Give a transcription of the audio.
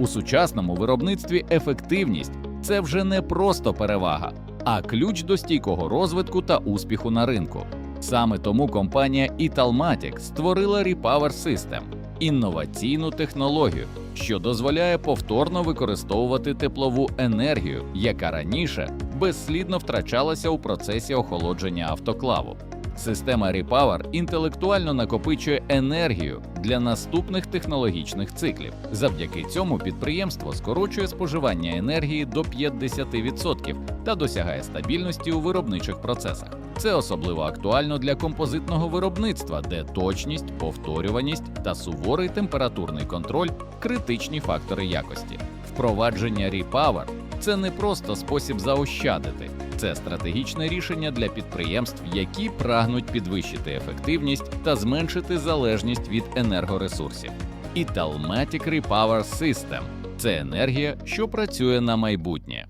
У сучасному виробництві ефективність це вже не просто перевага, а ключ до стійкого розвитку та успіху на ринку. Саме тому компанія Italmatic створила Repower System – інноваційну технологію, що дозволяє повторно використовувати теплову енергію, яка раніше безслідно втрачалася у процесі охолодження автоклаву. Система Repower інтелектуально накопичує енергію для наступних технологічних циклів. Завдяки цьому підприємство скорочує споживання енергії до 50% та досягає стабільності у виробничих процесах. Це особливо актуально для композитного виробництва, де точність, повторюваність та суворий температурний контроль критичні фактори якості. Впровадження Repower – це не просто спосіб заощадити, це стратегічне рішення для підприємств, які прагнуть підвищити ефективність та зменшити залежність від енергоресурсів. Italmatic Repower System – це енергія, що працює на майбутнє.